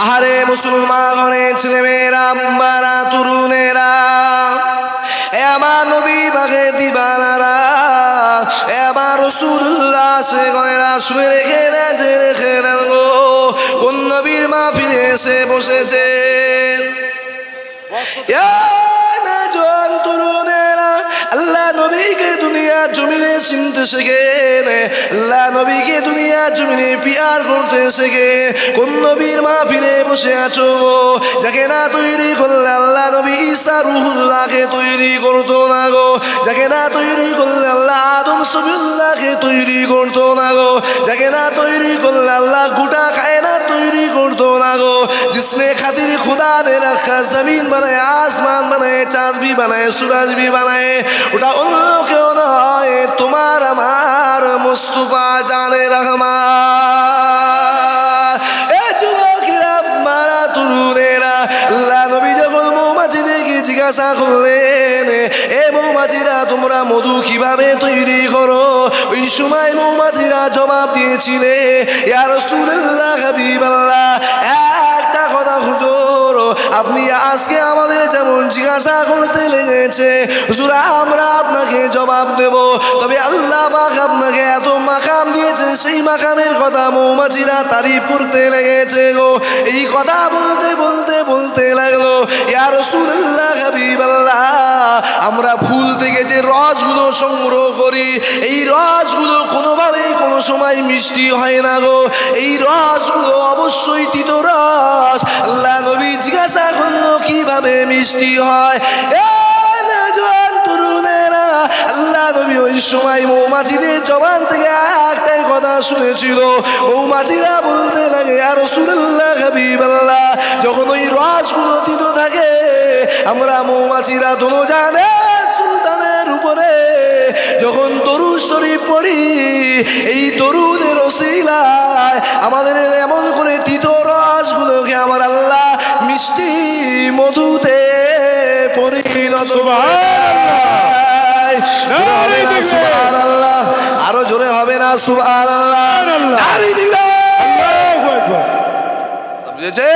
আহারে মুসলমান ছেলে মেয়েরা, আম্মারা, তরুণেরা, এ আমার নবী বাগে দিবানারা, এ আমার রসুল্লাহ সে গয়রা শুনে রেখে না রেখে না গো, কোন নবীর মা ফিরে এসে বসেছে। জন জমিনে চিনতে শেখেন আল্লাহ নবীকে দুনিয়া জমিনে পিয়ার করতে শেখে কোন নবীর মা ফিরে বসে আছো যাকে না তৈরি করলে আল্লাহ নবী ঈসা রুহুল্লাহকে তৈরি করতো না গো যাকে না তৈরি করলে আল্লাহ আদম সবিউল্লাহকে তৈরি করতো না গো যাকে না তৈরি করলে আল্লাহ গোটা খায় না তৈরি করতো না গো जिसने खातिर खुदा ने रखा जमीन बनाए आसमान बनाए चांद भी बनाए सूरज भी बनाए ওটা অন্য কেউ নয় তোমার আমার মুস্তুফা জানে দেখে জিজ্ঞাসা করলেন, এ মৌমাছিরা, তোমরা মধু কীভাবে তৈরি করো? ওই সময় মৌমাছিরা জবাব দিয়েছিলে, ইয়া রাসূলুল্লাহ হাবিবাল্লাহ আপনি আজকে আমাদের যেমন জিজ্ঞাসা করতে লেগেছে হুজুর আমরা আপনাকে জবাব দেব। তবে আল্লাহ পাক আপনাকে এত মাকাম দিয়েছে, সেই মাকামের কথা মৌমাছিরা তারিফ করতে লেগেছে গো। এই কথা বলতে বলতে বলতে লাগল, ইয়া রাসূলুল্লাহ, হাবিবাল্লাহ, আমরা ফুল থেকে যে রসগুলো সংগ্রহ করি, এই রসগুলো কোনোভাবেই কোনো সময় মিষ্টি হয় না গো। এই রসগুলো অবশ্যই তিত রস। আল্লাহ নবী জিজ্ঞাসা করল কীভাবে মিষ্টি হয়? আল্লাহ নবী ওই সময় মৌমাছিদের জবান থেকে একটাই কথা শুনেছিল। মৌমাছিরা বলতে লাগে আর হাবিবাল্লাহ। যখন ওই রসগুলো তিত থাকে, আমরা মৌমাছিরা দোনো জানে সুলতানের উপরে, যখন তরু শরীফ পড়ি, এই তরুদের ওসিলায় আমাদের এমন করে তিত রসগুলোকে আমার আল্লাহ মিষ্টি মধুতে পরিণত। আরও জোরে হবে না সুবাহ বুঝেছে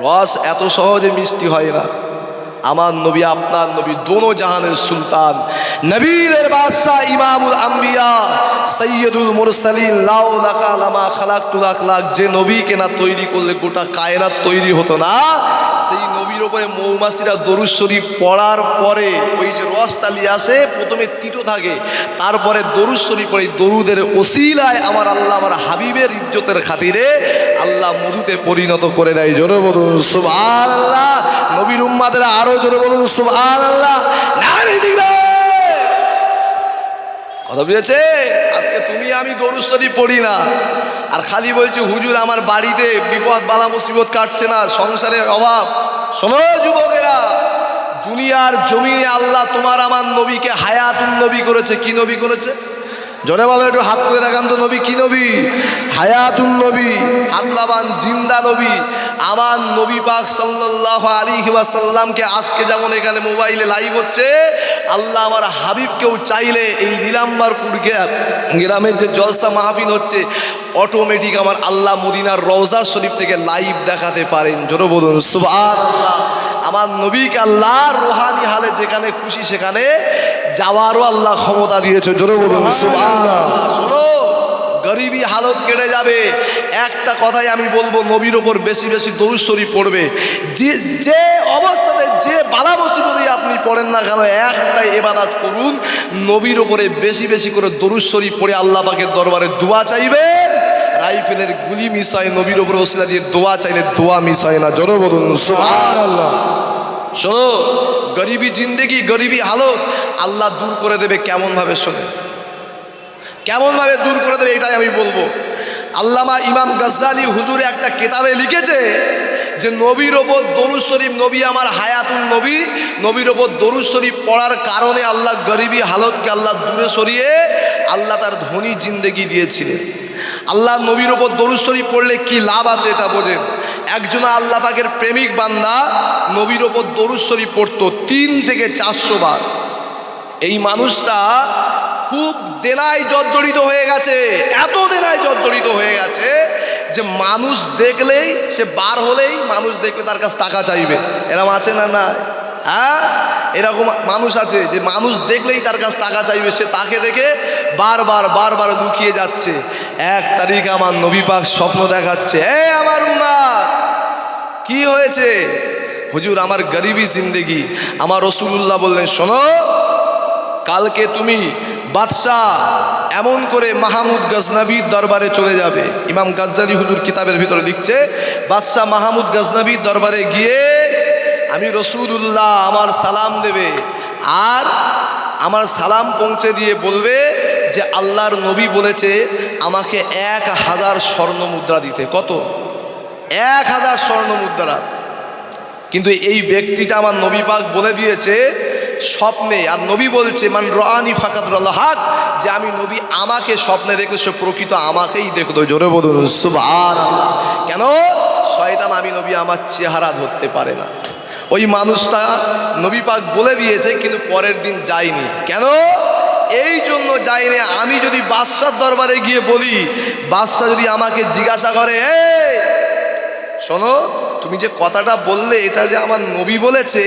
রস এত সহজে মিষ্টি হয় না আমার নবী আপনার নবী দোনো জাহানের সুলতান নবীদের বাদশাহ ইমামুল আম্বিয়া সৈয়দুল মুরসালিন, লাউ লাকা লামা খালাক তুলাক লাখ যে নবীকে না তৈরি করলে গোটা কায়নাত তৈরি হতো না, সেই নবীর ওপরে মৌমাছিরা দরুদ শরীফ পড়ার পরে ওই যে রসতালি আসে প্রথমে তিতো থাকে, তারপরে দরুদ শরীফ এই দরুদের ওসিলায় আমার আল্লাহ আমার হাবিবের ইজ্জতের খাতিরে আল্লাহ মধুতে পরিণত করে দেয়। জোরে বলুন সুবহান আল্লাহ নবীর উম্মাদের আরও জোরে বলুন সুবহান আল্লাহ নারী কথা বুঝেছে? আজকে তুমি আমি দরুদ শরীফ পড়ি না। আর খালি বলছি, হুজুর, আমার বাড়িতে বিপদ, বালা, মুসিবত কাটছে না, সংসারের অভাব। শোনো যুবকেরা, দুনিয়ার জমিনে আল্লাহ তোমার আমার নবীকে হায়াতুল নবী করেছে। কি নবী করেছে? জনে বলো, একটু হাত করে দেখান তো নবী, কি নবী? হায়াতুন নবী আল্লাবান জিন্দা নবী আমার নবী পাক সাল্লাহ আলী সাল্লামকে আজকে যেমন এখানে মোবাইলে লাইভ হচ্ছে, আল্লাহ আমার হাবিবকেও চাইলে এই নীলাম্বারপুর গ্রাম, গ্রামের যে জলসা মাহফিল হচ্ছে অটোমেটিক আমার আল্লাহ মদিনার রওজা শরীফ থেকে লাইভ দেখাতে পারেন। জোরে বলুন সুবহান আল্লাহ আমার নবীকে আল্লাহ রোহানি হালে যেখানে খুশি সেখানে যাওয়ারও আল্লাহ ক্ষমতা দিয়েছে। জোরে বলুন শোনো গরিবী হালত কেটে যাবে। একটা কথাই আমি বলব নবীর ওপর বেশি বেশি শরীফ পড়বে। যে যে অবস্থাতে যে বালা মুসিবতেই আপনি পড়েন না কেন একটাই এবাদাত করুন নবীর ওপরে বেশি বেশি করে দরুশ্বরী পড়ে আল্লাহ পাকের দরবারে দোয়া চাইবেন। রাইফেলের গুলি মিস হয় নবীর ওপর ওসিলা দিয়ে দোয়া চাইলে দোয়া মিস হয় না। জোরে বলুন শোনো, গরিবী জিন্দেগি, গরিবী হালত, আল্লাহ দূর করে দেবে কেমনভাবে শোনে। কেমনভাবে দূর করে দেবে এটাই আমি বলব। আল্লামা ইমাম গজ্জালি হুজুরে একটা কেতাবে লিখেছে যে, নবীর ওপর দরুদ শরীফ নবী আমার হায়াতুন নবী, নবীর ওপর দরুদ শরীফ পড়ার কারণে আল্লাহ গরিবী হালতকে আল্লাহ দূরে সরিয়ে আল্লাহ তার ধনী জিন্দেগি দিয়েছিলেন। আল্লাহ নবীর ওপর দরুদ পড়লে কি লাভ আছে এটা বোঝেন। একজন আল্লাহ পাকের প্রেমিক বান্দা নবীর ওপর দরুদ পড়তো তিন থেকে চারশো বার। এই মানুষটা খুব দেনায় জর্জরিত হয়ে গেছে, এত দেনায় জর্জরিত হয়ে গেছে যে মানুষ দেখলেই, সে বার হলেই মানুষ দেখলে তার কাছে টাকা চাইবে। এরকম আছে না না হ্যাঁ? এরকম মানুষ আছে যে মানুষ দেখলেই তার কাছে টাকা চাইবে, সে তাকে দেখে বারবার বারবার লুকিয়ে যাচ্ছে। এক তারিখ আমার নবী পাক স্বপ্ন দেখাচ্ছে, এ আমার উম্মা কি হয়েছে? হুজুর, আমার গরিবী জিন্দেগি। আমার রসুল্লাহ বললেন, শোনো, কালকে তুমি বাদশাহ এমন করে মাহমুদ গজনবীর দরবারে চলে যাবে। ইমাম গাজ্জালি হুজুর কিতাবের ভিতরে লিখছে, বাদশাহ মাহমুদ গজনবীর দরবারে গিয়ে আমি রসুল্লাহ আমার সালাম দেবে। আর আমার সালাম পৌঁছে দিয়ে বলবে যে আল্লাহর নবী বলেছে, আমাকে এক হাজার স্বর্ণ মুদ্রা দিতে। কত? এক হাজার স্বর্ণ মুদ্রা। কিন্তু এই ব্যক্তিটা আমার নবী পাক বলে দিয়েছে স্বপ্নে। আর নবী বলছে, মান রানি ফাকাত হাক যে আমি নবী আমাকে স্বপ্নে দেখলে সে প্রকৃত আমাকেই দেখল। জোরে বলুন, সুবহানাল্লাহ। কেন? শয়তান, আমি নবী, আমার চেহারা ধরতে পারে না। ওই মানুষটা নবী পাক বলে দিয়েছে, কিন্তু পরের দিন যায়নি। কেন? এই জন্য যাইনি আমি যদি বাদশার দরবারে গিয়ে বলি, বাদশাহ যদি আমাকে জিজ্ঞাসা করে, এই, শোনো, তুমি যে কথাটা বললে, এটা যে আমার নবী বলেছে,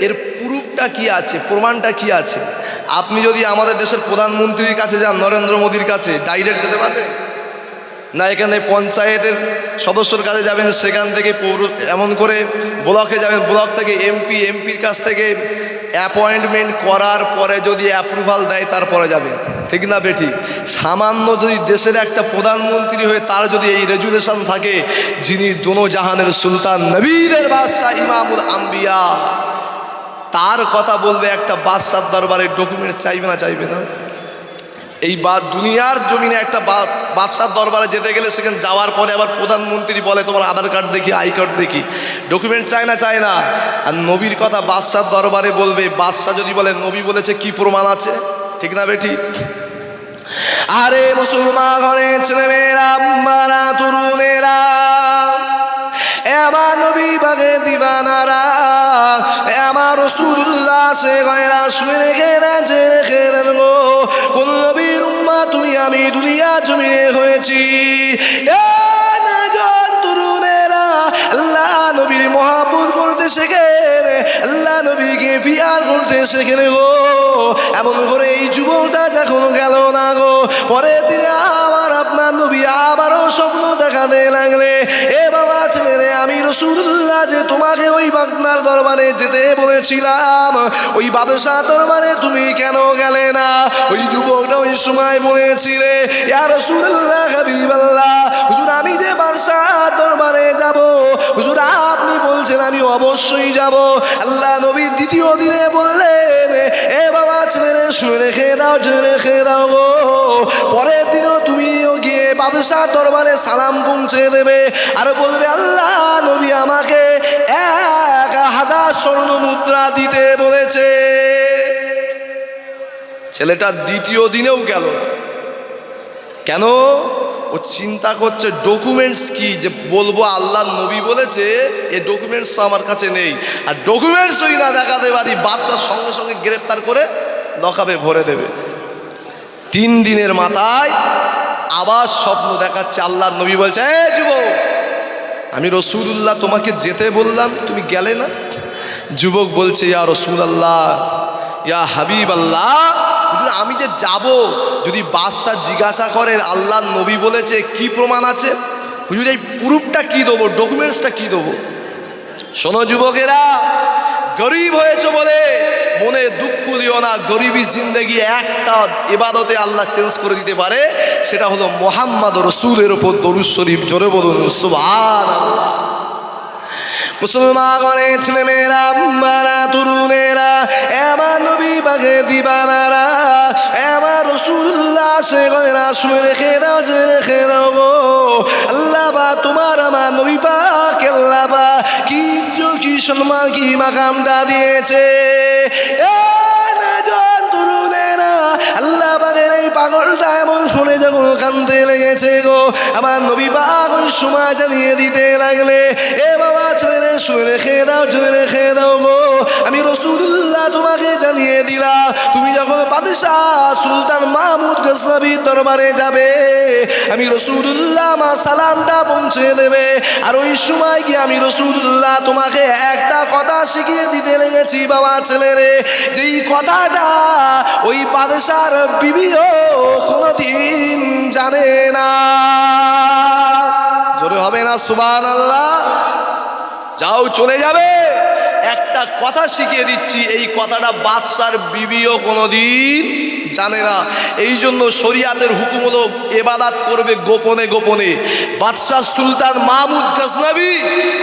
এর প্রুফটা কি আছে? প্রমাণটা কি আছে? আপনি যদি আমাদের দেশের প্রধানমন্ত্রীর কাছে যান, নরেন্দ্র মোদীর কাছে ডাইরেক্ট যেতে পারবেন? না, এখানে পঞ্চায়েতের সদস্যর কাছে যাবেন, সেখান থেকে পৌর, এমন করে ব্লকে যাবেন, ব্লক থেকে এমপি, এমপির কাছ থেকে অ্যাপয়েন্টমেন্ট করার পরে যদি অ্যাপ্রুভাল দেয়, তারপরে যাবেন ঠিক না বেঠিক সামান্য যদি দেশের একটা প্রধানমন্ত্রী হয়ে তার যদি এই রেজুলেশন থাকে, যিনি দোনো জাহানের সুলতান নবীদের বাদশাহ ইমামুল আম্বিয়া, তার কথা বলবে একটা বাদশার দরবারে, ডকুমেন্টস চাইবে না চাইবে না? এই বা দুনিয়ার জমিনে একটা বাদশার দরবারে যেতে গেলে সেখানে যাওয়ার পরে আবার প্রধানমন্ত্রী বলে, তোমার আধার কার্ড দেখি, আই কার্ড দেখি। ডকুমেন্ট চায় না চায় না। আর নবীর কথা বাদশার দরবারে বলবে, বাদশাহ যদি বলে, নবী বলেছে, কি প্রমাণ আছে? ঠিক না, বেটি? আরে মুসলমান ঘরে ছেলেমেয়েরা মারা তরুণেরা আমার নবী বাগে দিবানারা আমার রসুল্লাহ সে গয়রা শুনে রাজে রেখে দেন গো, কোন নবীর উম্মা তুমি আমি দুনিয়া জমিয়ে হয়েছি। এ নবীর মহাপুর করতে শেখে আল্লাহ নবীকে পিয়ার করতে শেখে গো। এমন করে এই যুবকটা যখন গেল না গো পরের দিনে আমার আপনার নবী আবারও স্বপ্ন দেখাতে লাগলে। এ বাবা ছেলে আমি রসুল্লাহ যে তোমাকে ওই বাগনার দরবারে যেতে বলেছিলাম, ওই বাদশাহ দরবারে তুমি কেন গেলে না? ওই যুবকটা ওই সময় বলেছিলে, ইয়া রসুল্লাহ হাবিবাল্লাহ, হুজুর, আমি যে বাদশাহ আমি অবশ্যই যাব। আল্লাহ নবী দ্বিতীয় দিনে বললেন, এ বাবা, ছেলে শুনে রেখে দাও শুনে রেখে দাও গো। পরের দিনও তুমিও গিয়ে বাদশাহ দরবারে সালাম পৌঁছে দেবে। আর বলবে, আল্লাহ নবী আমাকে এক হাজার স্বর্ণ মুদ্রা দিতে বলেছে। ছেলেটা দ্বিতীয় দিনেও গেল না। কেন? ও চিন্তা করছে ডকুমেন্টস কি? যে বলব আল্লাহ নবী বলেছে, এ ডকুমেন্টস তো আমার কাছে নেই। আর ডকুমেন্টস যদি না দেখাতে পারি বাদশার সঙ্গে সঙ্গে গ্রেপ্তার করে লকাবে ভরে দেবে। তিন দিনের মাথায় আবার স্বপ্ন দেখাচ্ছে আল্লাহ নবী বলছে, এ যুবক, আমি রসুল্লাহ তোমাকে যেতে বললাম, তুমি গেলে না? যুবক বলছে, ইয়া রসুল আল্লাহ ইয়া হাবিব আল্লাহ হুজুর, আমি যে যাব যদি বাদশাহ জিজ্ঞাসা করে আল্লাহ নবী বলেছে কি প্রমাণ আছে? হুজুর এই প্রুফটা কি দেবো? ডকুমেন্টসটা কি দেবো? শোনো যুবকেরা গরিব হয়েছে বলে মনে দুঃখ দিও না গরিবী জিন্দেগি একটা এবাদতে আল্লাহ চেঞ্জ করে দিতে পারে সেটা হলো মোহাম্মদ রসুলের ওপর দরুদ শরীফ জোরে বলুন সুবহান আল্লাহ মুসলমানের ছেলে মেয়েরা রসুল্লাহ সে গয়না রেখে দাও, যে রেখে দাও গো। আল্লাহ বা, তোমার আমার নবী পাক, আল্লাহ বা, কি কি সম্মান, কি মাকামটা দিয়েছে। আল্লাহ পাকের এই পাগলটা এমন শুনে যখন কান্দতে লেগেছে গো। আমার নবী পাক ওই সময় জানিয়ে দিতে লাগলে, এ বাবা ছেলে শুনে রেখে দাও শুনে রেখে দাও গো। আমি রসুল্লাহ তোমাকে জানিয়ে দিলাম তুমি যখন বাদশাহ সুলতান মাহমুদ গসনবী দরবারে যাবে, আমি রসুল্লাহ মা সালামটা পৌঁছে দেবে। আর ওই সময় গিয়ে আমি রসুল্লাহ তোমাকে একটা কথা শিখিয়ে দিতে লেগেছি, বাবা ছেলেরে। যেই কথাটা ওই বাদশার বিবিও কোনোদিন জানে না। জোরে হবে না সুবান আল্লাহ যাও, চলে যাবে। একটা কথা শিখিয়ে দিচ্ছি, এই কথাটা বাদশার বিবিও কোনোদিন জানে না। এই জন্য শরিয়াতের হুকুম হলো এবাদাত করবে গোপনে গোপনে। বাদশাহ সুলতান মাহমুদ গজনবী,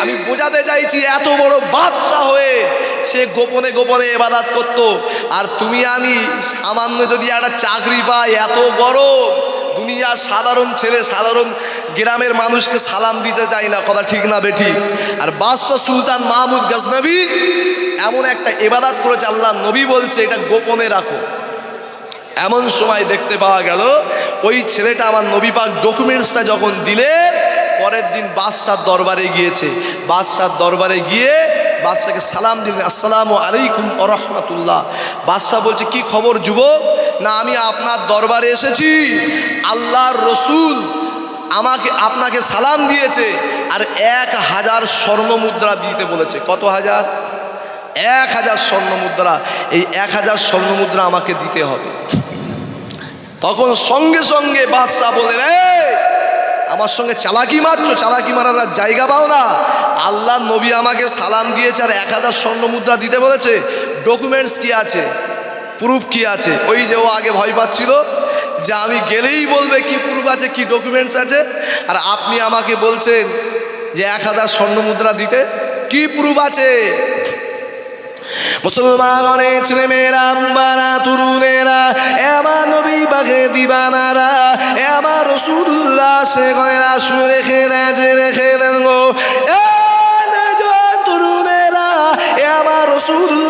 আমি বোঝাতে চাইছি এত বড় বাদশাহ হয়ে সে গোপনে গোপনে এবাদাত করত। আর তুমি আমি সামান্য যদি একটা চাকরি পাই, এত গরম। দুনিয়ার সাধারণ ছেলে, সাধারণ গ্রামের মানুষকে সালাম দিতে চাই না, কথা ঠিক না বেঠি। আর বাদশাহ সুলতান মাহমুদ গজনবী এমন একটা এবাদাত করেছে, আল্লাহ নবী বলছে, এটা গোপনে রাখো। এমন সময় দেখতে পাওয়া গেল, ওই ছেলেটা আমার নবী পাক ডকুমেন্টসটা যখন দিলে, পরের দিন বাদশার দরবারে গিয়েছে। বাদশার দরবারে গিয়ে বাদশাকে সালাম দিলেন, আসসালামু আলাইকুম রহমতুল্লাহ। বাদশাহ বলছে, কি খবর যুবক? না, আমি আপনার দরবারে এসেছি। আল্লাহর রসুল আমাকে, আপনাকে সালাম দিয়েছে আর এক হাজার স্বর্ণ মুদ্রা দিতে বলেছে। কত হাজার? এক হাজার স্বর্ণ মুদ্রা। এই এক হাজার স্বর্ণ মুদ্রা আমাকে দিতে হবে। তখন সঙ্গে সঙ্গে বাদশাহ বলে রে আমার সঙ্গে চালাকি মারছ, চালাকি মারার জায়গা পাও না। আল্লাহ নবী আমাকে সালাম দিয়েছে আর এক হাজার স্বর্ণ মুদ্রা দিতে বলেছে। ডকুমেন্টস কি আছে? প্রুফ কি আছে? ওই যে ও আগে ভয় পাচ্ছিল যে আমি গেলেই বলবে কি প্রুফ আছে, কি ডকুমেন্টস আছে। আর আপনি আমাকে বলছেন যে এক হাজার স্বর্ণ মুদ্রা দিতে। কি প্রুফ আছে? মুসলমানে ছেলে মেয়েরা আম্বারা তরুণেরা, এ আমার নবী বাঘে দিবানারা, এ আমার রসুল্লাহ সে গয়রা শুনে রেখে যে রেখে দেন গো। এ তরুণেরা, এ আমার রসুল্লাহ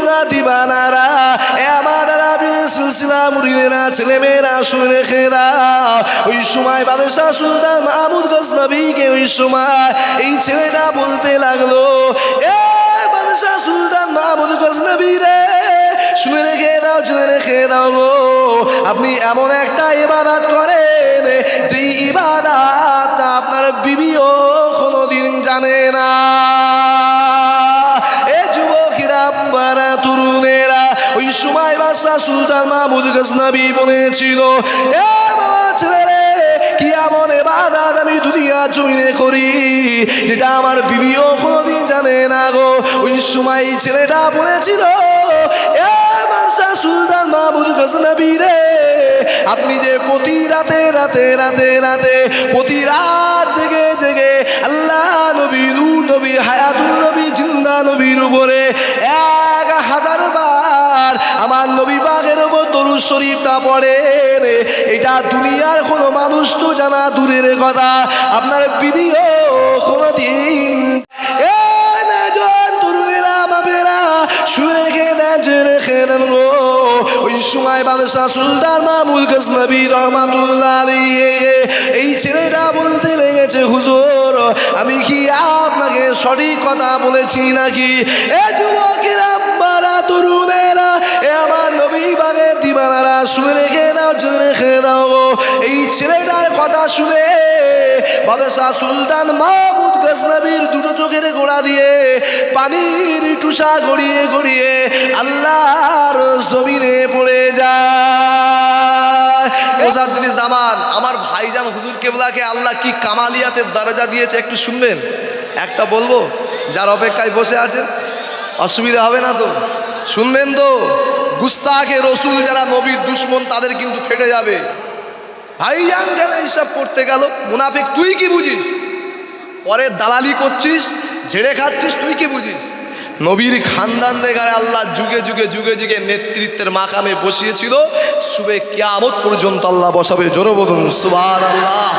সিলসিলা মুরিদেরা ছেলে মেয়েরা শুনে দাও ওই সময় বাদশাহ সুলতান মাহমুদ গজনবীকে ওই সময় এই ছেলেটা বলতে লাগল, এ বাদশাহ সুলতান মাহমুদ গজনবী রে, শুনে রেখে দাও, শুনে রেখে দাও গো। আপনি এমন একটা ইবাদত করেন, যেই ইবাদত আপনার বিবিও কোনোদিন জানে না। সময় বাদশাহ সুলতান মাহমুদ গজনবী বলেছিল, এ বাবা ছেলে কি এমন এবাদাত আমি দুনিয়া জমিনে করি? যেটা আমার বিবিও কোনোদিন জানে না গো। ওই সময় ছেলেটা বলেছিল, এ বাদশাহ সুলতান মাহমুদ গজনবী রে, আপনি যে প্রতি রাতে রাতে রাতে রাতে, প্রতি রাত জেগে জেগে আল্লাহ নবী নবী হায়াতুল নবী, জিন্দা নবীর উপরে আমার নবী বাগের উপর তরু শরীফটা পড়ে এটা দুনিয়ার কোনো মানুষ তো জানা দূরের কথা। আপনার বিবিও কোনো দিন গো। ওই সময় এই ছেলেটা বলতে লেগেছে, হুজুর, আমি কি আপনাকে সঠিক কথা বলেছি নাকি? এ যুবকেরা আমার নবী বাগে শুনে রেখে দাও শুনে রেখে গো। এই ছেলেটার কথা শুনে বাদশাহ সুলতান মাহমুদ গজনবীর দুটো চোখের গোড়া দিয়ে পানির টুসা গড়িয়ে গড়িয়ে আল্লাহর জমিনে পড়ে যায়। জামান, আমার ভাইজান হুজুর কেবলাকে আল্লাহ কি কামালিয়াতের দরজা দিয়েছে একটু শুনবেন? একটা বলব, যার অপেক্ষায় বসে আছে অসুবিধা হবে না তো? শুনবেন তো গুস্তাকে রসুল যারা নবীর দুশ্মন, তাদের কিন্তু ফেটে যাবে। ভাইজান কেন এইসব করতে গেল, মুনাফিক, তুই কি বুঝিস? পরে দালালি করছিস, ঝেড়ে খাচ্ছিস, তুই কি বুঝিস? নবীর খানদান দেখারে আল্লাহ যুগে যুগে যুগে যুগে নেতৃত্বের মাকামে বসিয়েছিল। শুভে কিয়ামত পর্যন্ত আল্লাহ বসাবে। জোরে বলুন সুবার আল্লাহ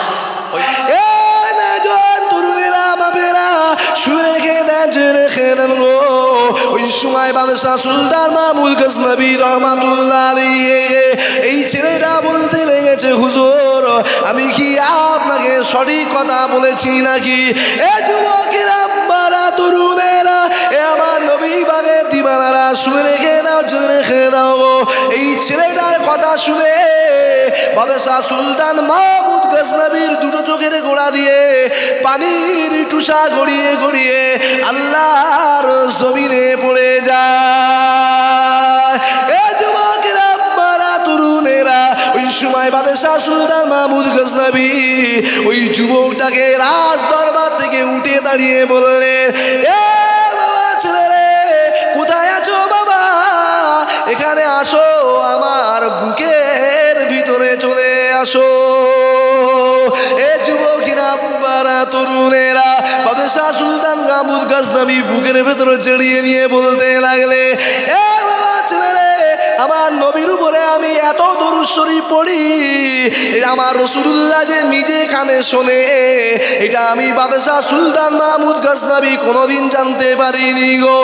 ওই- সময় বাদশাহ সুলতান মাহমুদ গজনবী রহমাতুল্লাহ এই ছেলেটা বলতে লেগেছে, হুজুর, আমি কি আপনাকে সঠিক কথা বলেছি নাকি? এ যুবকেরা মারা তরুণেরা এ আমার নবী বাগে দিবানারা, শুনে রেখে নাও শুনে রেখে নাও এই ছেলেটার কথা শুনে বাদশাহ সুলতান মাহমুদ গজনবীর দুটো চোখের গোড়া দিয়ে পানির টুসা গড়িয়ে গড়িয়ে আল্লাহর জমিনে পড়ে যায়। সময় বাদশাহ সুলতান মাহমুদ গজনবী ওই যুবকটাকে রাজ দরবার থেকে উঠে দাঁড়িয়ে ছেলে কোথায় আছো বাবা? এখানে আসো, আমার বুকের ভিতরে চলে আসো। এ যুবকেরা বারা তরুণেরা, বাদশাহ সুলতান গামুদ গাজনবী বুকের ভেতরে জড়িয়ে নিয়ে বলতে লাগলে, এ আমার নবীর উপরে আমি এত দরুশ্বরী পড়ি আমার রসুল্লাহ যে নিজে কানে শোনে, এটা আমি বাদশাহ সুলতান মাহমুদ গাজনবী কোনোদিন জানতে পারিনি গো।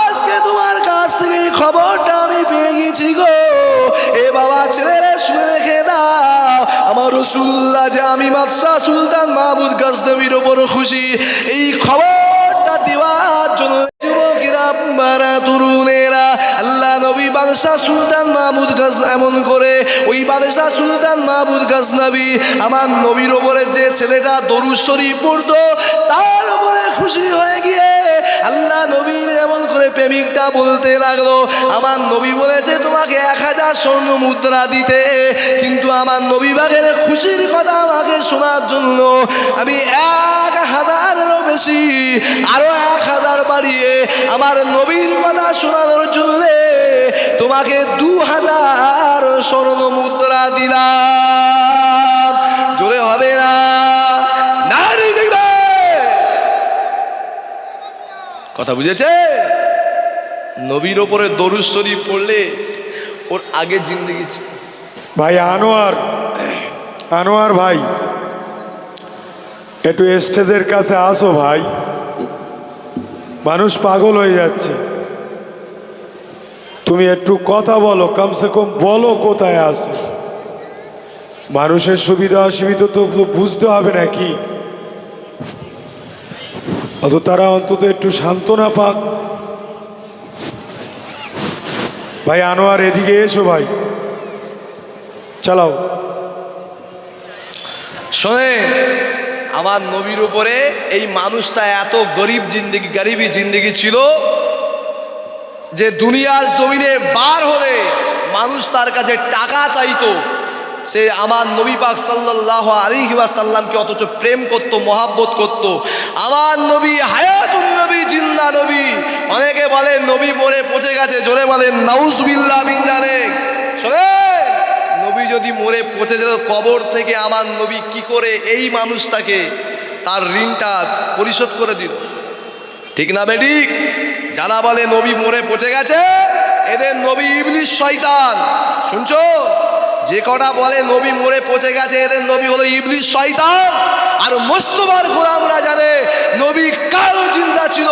আজকে তোমার কাছ থেকে খবরটা আমি পেয়ে গেছি গো। এ বাবা, ছেলেরে শুনে রেখে দাও। আমার রসুল্লাহ যে আমি বাদশাহ সুলতান মাহমুদ গাজনবীর ওপর খুশি, এই খবরটা বাদশাহ সুলতান মাহমুদ গাজ এমন করে, ওই বাদশাহ সুলতান মাহমুদ গাজনবী আমার নবীর ওপরে যে ছেলেটা দরুশ্বরী পড়তো, তার উপরে খুশি হয়ে গিয়ে আল্লাহ নবীর এমন করে প্রেমিকটা বলতে লাগল, আমার নবী বলেছে তোমাকে এক হাজার স্বর্ণ মুদ্রা দিতে, কিন্তু আমার নবী বাগের খুশির কথা আমাকে শোনার জন্য আমি এক হাজারেরও বেশি আরও এক হাজার বাড়িয়ে আমার নবীর কথা শোনানোর জন্য তোমাকে দু হাজার স্বর্ণ মুদ্রা দিলাম। জোরে হবে না? দেখবে। কথা বুঝেছে? নবীর ওপরে দরুদ শরীফ পড়লে ওর আগে জিন্দগি ছিল। ভাই, আনোয়ার আনোয়ার ভাই, একটু স্টেজের কাছে আসো ভাই। মানুষ পাগল হয়ে যাচ্ছে। তুমি একটু কথা বলো, কমসে কম বলো কোথায় আসো মানুষের সুবিধা অসুবিধা তো বুঝতে হবে নাকি? অত তারা অন্তত একটু সান্ত্বনা পাক। ভাই, আনোয়ার, এদিকে এসো ভাই। চালাও। শোনেন, আমার নবীর উপরে এই মানুষটা এত গরিব জিন্দিগি গরিবই জিন্দিগি ছিল। যে দুনিয়ার জমিনে বার হলে মানুষ তার কাছে টাকা চাইতো, সে আমার নবী পাক সাল্লাহ আলিহিবা সাল্লামকে অথচ প্রেম করত, মহাব্বত করত। আমার নবী হায়াতুল নবী জিন্দা নবী। অনেকে বলে, নবী মরে পচে গেছে। জোরে বলেন নাউজবিল্লা বিন জানে শোনেন, নবী যদি মরে পচে যেত, কবর থেকে আমার নবী কি করে এই মানুষটাকে তার ঋণটা পরিশোধ করে দিল? ঠিক না বেঠিক যারা বলে নবী মরে পচে গেছে, এদের নবী ইবলিশ শয়তান। শুনছো? যে কটা বলে নবী মরে পচে গেছে, এদের নবী হলো ইবলিশ শয়তান। আর মোস্তবার গোলামরা জানে, নবী কারও জিন্দা ছিল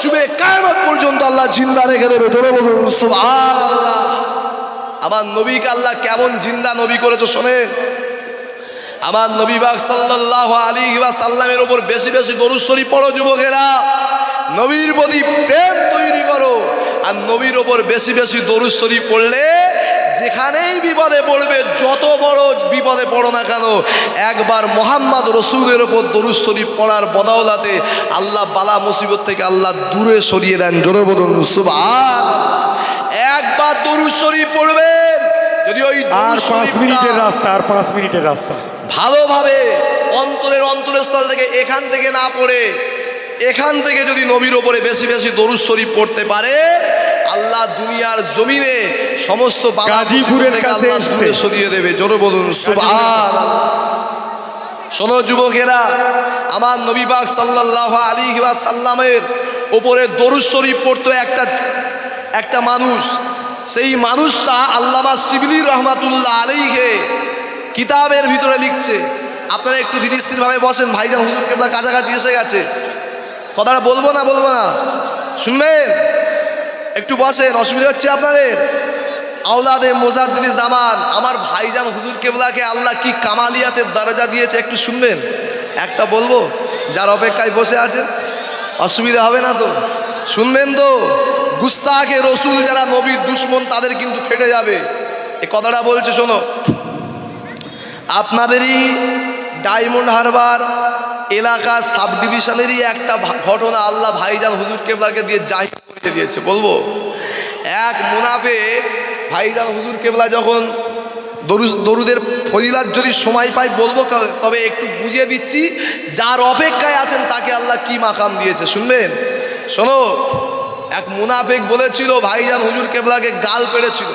শুভে কায়মত পর্যন্ত আল্লাহ জিন্দা রেখে দেবে। ধরে বলুন, সুবহানাল্লাহ। আমার নবীকে আল্লাহ কেমন জিন্দা নবী করেছ শোনে আমার নবী বাগ সাল্লাহ আলী সাল্লামের ওপর বেশি বেশি গরুশ্বরী পড়ো, যুবকেরা। নবীর প্রতি প্রেম তৈরি করো। আর নবীর ওপর বেশি বেশি দরুশ্বরী পড়লে যেখানেই বিপদে পড়বে যত বড় বিপদে পড়ো না কেন একবার মোহাম্মদ রসুলের ওপর দরুদ শরীফ পড়ার বদাওলাতে আল্লাহ বালা মুসিবত থেকে আল্লাহ দূরে সরিয়ে দেন। জোরে বলুন একবার দরুদ শরীফ পড়বেন যদি ওই আর দরুদ পাঁচ মিনিটের রাস্তা আর পাঁচ মিনিটের রাস্তা। ভালোভাবে অন্তরের অন্তরস্থল থেকে এখান থেকে না পড়ে এখান থেকে যদি নবীর ওপরে বেশি বেশি দরুদ শরীফ পড়তে পারে আল্লাহ দুনিয়ার জমিনে সমস্ত গাজীপুরের কাছে সরিয়ে দেবে। জোরে বলুন শোনো যুবকেরা আমার নবী পাক সাল্লাহ আলী সাল্লামের ওপরে দরুদ শরীফ পড়তো একটা একটা মানুষ। সেই মানুষটা আল্লামা শিবলি রহমাতুল্লাহ আলীকে কিতাবের ভিতরে লিখছে। আপনারা একটু ধীরস্থিরভাবে বসেন। ভাইজান হুজুর কেবলা কাছাকাছি এসে গেছে। কথাটা বলব না বলব না। শুনবেন? একটু বসেন, অসুবিধা হচ্ছে আপনাদের? আওলাদে মোজাদ্দিদি জামান, আমার ভাইজান হুজুর কেবলাকে আল্লাহ কি কামালিয়াতের দরজা দিয়েছে, একটু শুনবেন? একটা বলব, যার অপেক্ষায় বসে আছে। অসুবিধা হবে না তো? শুনবেন তো? গুস্তাকে রসুল যারা নবীর দুশ্মন, তাদের কিন্তু ফেটে যাবে। এ কথাটা বলছে, শোনো। আপনাদেরই ডায়মন্ড হারবার এলাকা সাব ডিভিশনেরই একটা ঘটনা আল্লাহ ভাইজান হুজুর কেবলাকে দিয়ে জাহির করে দিয়েছে। বলব, এক মুনাফে ভাইজান হুজুর কেবলা যখন দরু- দরুদের ফজিলাত যদি সময় পাই বলব, তবে একটু বুঝিয়ে দিচ্ছি, যার অপেক্ষায় আছেন তাকে আল্লাহ কি মাকাম দিয়েছে, শুনবেন? শোনো, এক মুনাফেক বলেছিল, ভাইজান হুজুর কেবলাকে গাল পেড়েছিল।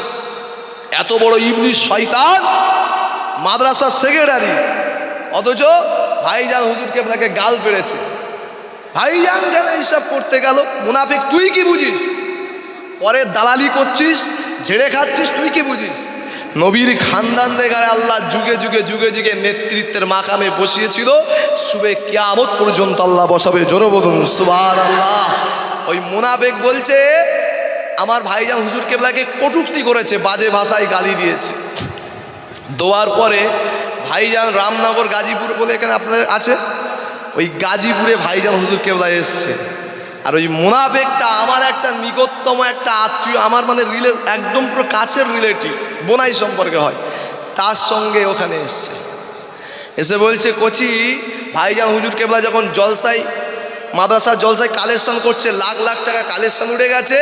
এত বড় ইবলিশ শয়তান, মাদ্রাসার সেক্রেটারি অথচ ভাইজান হুজুর কেবলাকে গাল পেড়েছে। ভাইজান কেন এইসব করতে গেল? মুনাফিক, তুই কি বুঝিস? পরে দালালি করছিস, ঝেড়ে খাচ্ছিস, তুই কি বুঝিস? নবীর খানদান দেখারে আল্লাহ যুগে যুগে যুগে যুগে নেতৃত্বের মাকামে বসিয়েছিল। শুভে কিয়ামত পর্যন্ত আল্লাহ বসাবে, জোর বলুন সুবার আল্লাহ ওই মুনাফেক বলছে, আমার ভাইজান হুজুর কেবলাকে কটুক্তি করেছে, বাজে ভাষায় গালি দিয়েছে। দোয়ার পরে ভাইজান রামনগর গাজীপুর বলে এখানে আপনাদের আছে? ওই গাজীপুরে ভাইজান হুজুর কেবলা এসছে। আর ওই মুনাফেকটা আমার একটা নিকটতম একটা আত্মীয়, আমার মানে রিলে একদম পুরো কাছের রিলেটিভ, বোনাই সম্পর্কে হয়। তার সঙ্গে ওখানে এসছে। এসে বলছে, কচি, ভাইজান হুজুর কেবলা যখন জলসাই মাদ্রাসা জলসায় কালেকশন করছে, লাখ লাখ টাকা কালেকশন উঠে গেছে